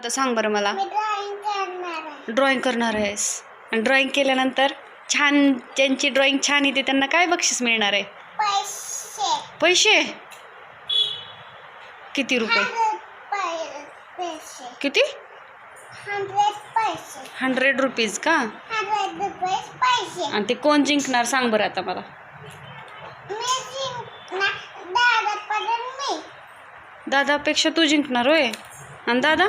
आता सांग बरं मला. ड्रॉइंग करणार आहेस. आणि ड्रॉइंग केल्यानंतर छान ज्यांची ड्रॉइंग छान येते त्यांना काय बक्षीस मिळणार आहे? पैसे. पैसे? किती रुपये? किती? हंड्रेड रुपीज का? आणि ते कोण जिंकणार सांग बरं आता मला. दादापेक्षा तू जिंकणार होय. आणि दादा?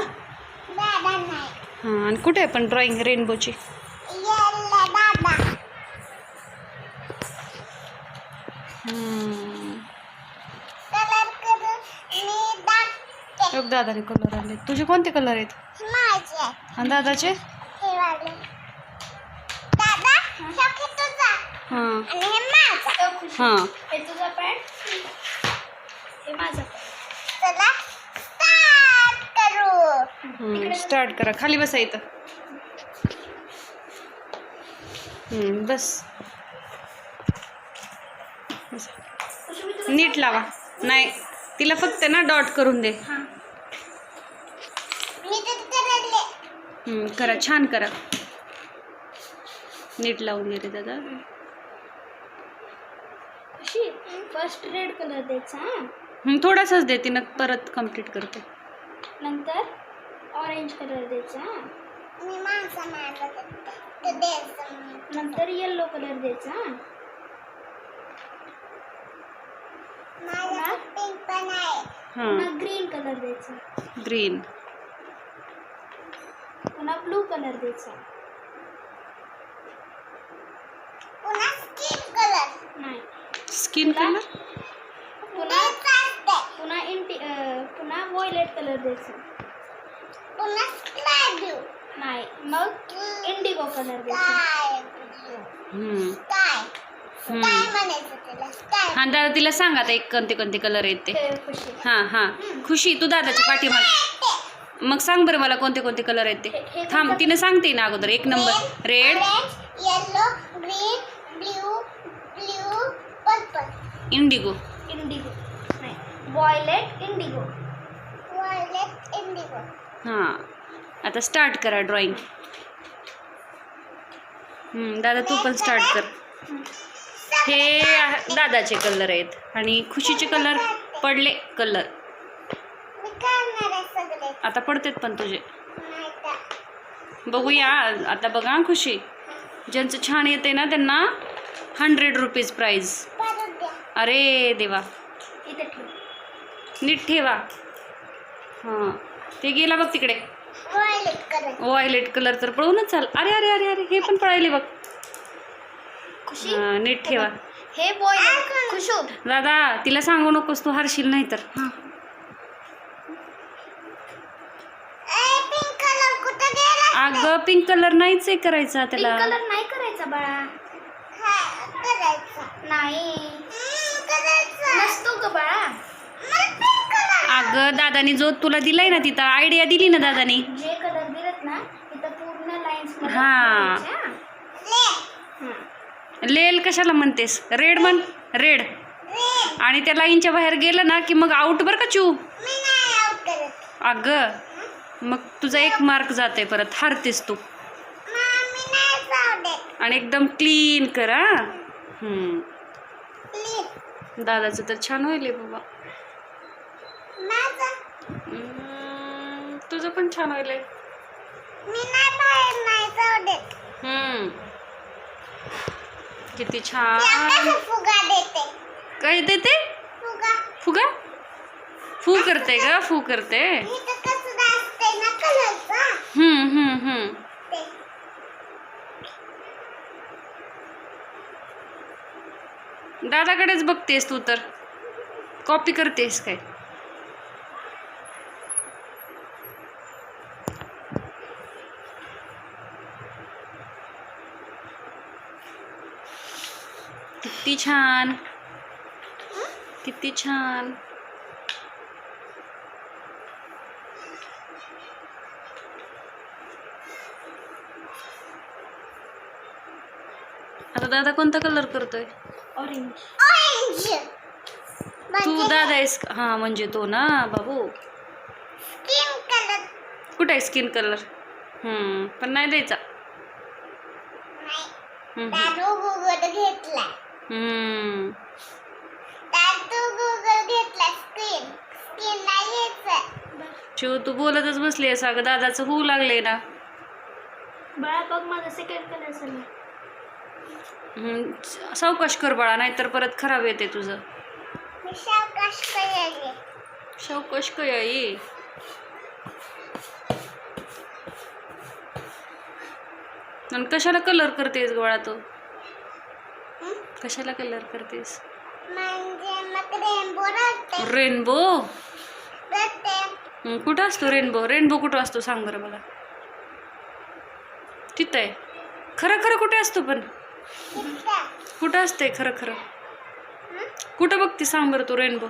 हां आणि कुठे आहे पण ड्रॉइंग रेनबोची एक दादाने कलर आणले. तुझे कोणते कलर आहेत? माझे. आणि दादाचे? हे वाले. दादा शौकी तुझा. हां. स्टार्ट करा. खाली बसा इथं. हम्म, बस. नीट लावा. नाही तिला फक्त ना डॉट करून दे. करा छान करा. नीट लावून दे रे दादा. फर्स्ट रेड कलर द्यायचा हा. थोडासाच दे तिनं परत कंप्लीट करते. नंतर? ऑरेंज कलर द्यायचा हा. मी माणसा मारला द्यायचा नंतर येलो कलर द्यायचा हा. माझा पिंक पण आहे. हां. पुन्हा ग्रीन कलर द्यायचा. ग्रीन पुन्हा ब्लू कलर द्यायचा. पुन्हा स्किन कलर नाही. स्किन कलर पुन्हा पुन्हा पुन्हा व्हायलेट कलर द्यायचा. पुन्हा स्काय ब्लू नाही मग इंडिगो कलर द्यायचा. हम्म. स्काय. हम्म. म्हणायचं त्याला स्काय. हां दादा तिला सांग आता एक कोणते कोणते कलर आहेत ते. खुशी. हां हां. खुशी तू दादाच्या पाठीमाग. मग सांग बरं मला कोणते कोणते कलर आहेत ते. थांब तिने सांगते ना अगोदर. एक number. Red yellow green blue blue purple indigo indigo नाही. वॉयलेट इंडिगो वॉयलेट इंडिगो हां. आता स्टार्ट करा ड्रॉइंग दादा तू पण स्टार्ट कर. हे दादाचे कलर आहेत आणि खुशीचे कलर पडले कलर आता पडतेत पण तुझे. बघूया आता बघा खुशी. ज्यांचं छान येते ना त्यांना हंड्रेड रुपीज प्राईज अरे देवा. नीट ठेवा. हां. ते गेला बघ तिकडे. व्हायलेट कलर तर पळूनच चाल. अरे अरे अरे अरे हे पण पळायले बघ. हां, नीट ठेवा. हे खुशू. दादा तिला सांगू नकोस तू हरशील नाही तर. पिंक कलर कुठे गेला? अगं पिंक कलर नाहीच करायचा त्याला. कलर नाही करायचा बाळा. करायचा नाही करायचा नसतो ग बाळा अगं दादानी जो तुला दिलाय ना तिथं आयडिया दिली ना दादानी? जे कलर दिलेत ना तिथं पूर्ण लाईन्स हा. लेल कशाला म्हणतेस? रेड म्हण. रेड. आणि त्या लाईनच्या बाहेर गेलं ना की मग आउट बरं का चू? अगं मग तुझा एक मार्क जाते परत हारतेस तू. आणि एकदम क्लीन कर हा. हम्म. दादाचं तर छान होईल हे बाबा. तुझं पण छान होईल. किती छान. फुगा देते. काय देते? फुगा. फू करते ग फू करते. हम्म हम्म हम्म. दादाकडेच बघतेस तू तर. कॉपी करतेस काय? किती छान. किती छान. आता दादा कोणता कलर करतोय? ऑरेंज ऑरेंज तू दादा आहेस? हा म्हणजे तो ना बाबू. स्किन कलर कुठे आहे स्किन कलर पण नाही द्यायचा. हम्म, घेतला शिव तू बोलतच बसली आहेस अगं. दादाचं होऊ लागले ना. बाळा बघ माझा सेकंड कलर झाला हम्म, सावकाश कर बाळा नाहीतर परत खराब येते तुझं. सावकाश काय आई. आणि कशाला कलर करतेस गोळा तू? कशाला कलर करतेस? म्हणजे रेनबो कुठं असतो रेनबो? रेनबो कुठं असतो सांग बरं मला. तिथं आहे. खरं खरं कुठे असतो पण. कुठं असते खरं खरं? कुठं बघते सांग बरं तू रेनबो?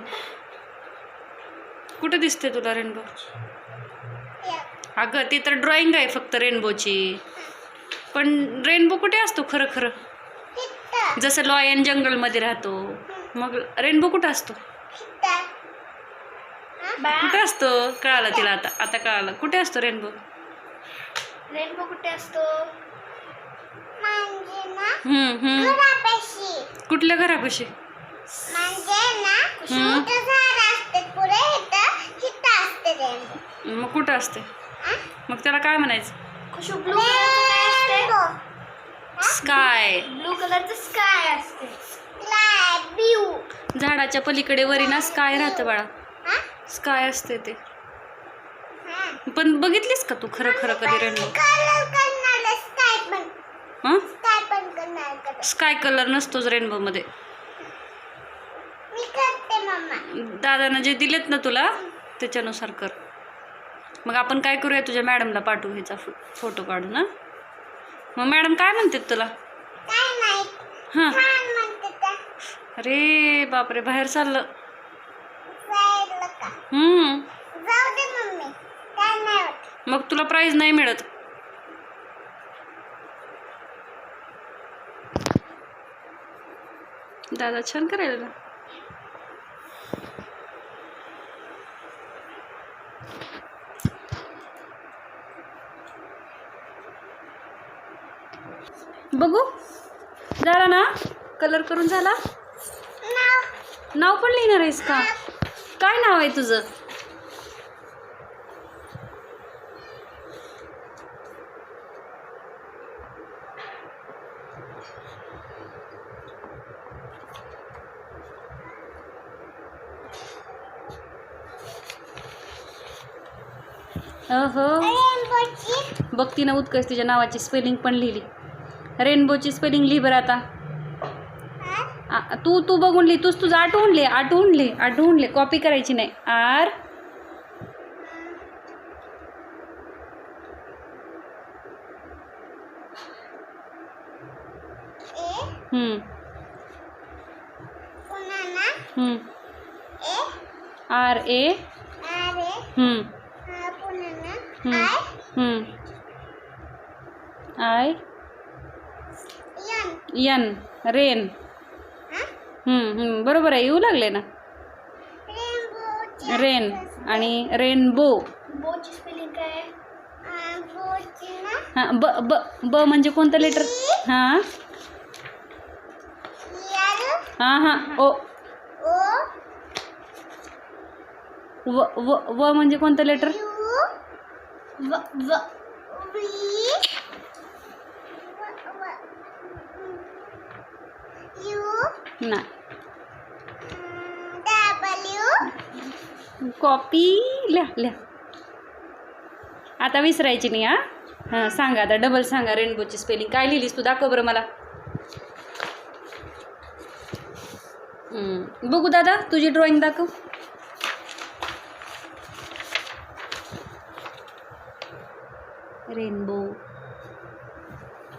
कुठं दिसते तुला रेनबो. अगं ती तर ड्रॉइंग आहे फक्त रेनबोची. पण रेनबो कुठे असतो खरं खरं. जसं लॉयन जंगलमध्ये राहतो मग रेनबो कुठं असतो. हा? कुठे असतो? कळालं तिला आता आता कळालं. कुठे असतो रेनबो? रेनबो कुठे असतो? म्हणजे कुठल्या घरापाशी? म्हणजे मग कुठं असते? मग त्याला काय म्हणायचं? खुशू ब्लू कलरचं स्काय ब्लू कलरचं स्काय असते. स्काय ब्लू झाडाच्या पलीकडे वरी ना स्काय राहतं बाळा. स्काय असते ते. पण बघितलीस का तू खरं खरं कधी रेनबो स्काय पण हां? स्काय पण करणार कलर स्काय कलर नसतोच रेनबोमध्ये मी करते मम्मा दादानं जे दिलेत ना तुला त्याच्यानुसार कर. मग आपण काय करूया तुझ्या मॅडमला पाठवू ह्याचा फो फोटो काढू ना मग मॅडम काय म्हणतात तुला? हां. अरे बापरे बाहेर चाललं. हम्म. मग तुला प्राईज नाही मिळत. दादा छान करायला. बघू. झाला ना? कलर करून झाला? नाव पण लिहिणार आहेस का? काय नाव आहे तुझं? अहो. बघ तिनं उत्कर्ष तिच्या नावाची स्पेलिंग पण लिहिली. रेनबोची स्पेलिंग लिही बरं आता. आ- तू तू बघून लिही तूच तुझं आठवून लिही आठवून लिही आठवून लिही कॉपी करायची नाही. आर. ए हम्म, पुन्हा ना हम्म. A R A. अरे हम्म, हा पुन्हा ना. हम्म. आय. हम्म. आय. N rain. बरोबर आहे येऊ लागले ना? रेन आणि रेनबो. हां ब ब ब म्हणजे कोणतं लेटर हां? हां हां ओ. व व व म्हणजे कोणतं लेटर व वी. नाही. कॉपी लिहा लिहा आता विसरायची नाही हां? हां सांगा आता डबल सांगा रेनबोची स्पेलिंग काय लिहिलीस तू? दाखव बरं मला. बघू दादा तुझी ड्रॉइंग दाखव. रेनबो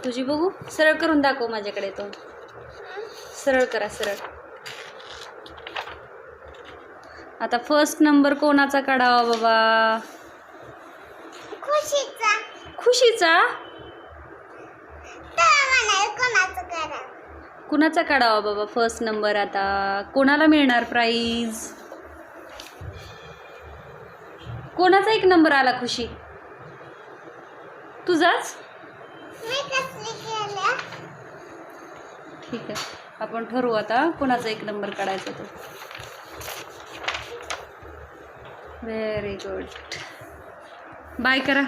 तुझी बघू? सरळ करून दाखव माझ्याकडे तो. सरळ करा सरळ. आता फर्स्ट नंबर कोणाचा काढावा बाबा? खुशीचा. खुशीचा? कुणाचा काढावा? बाबा फर्स्ट नंबर आता? कोणाला मिळणार प्राईज कोणाचा एक नंबर आला खुशी? तुझाच? ठीक आहे. आपण ठरवू आता. कोणाचा एक नंबर काढायचा तो. व्हेरी गुड बाय करा.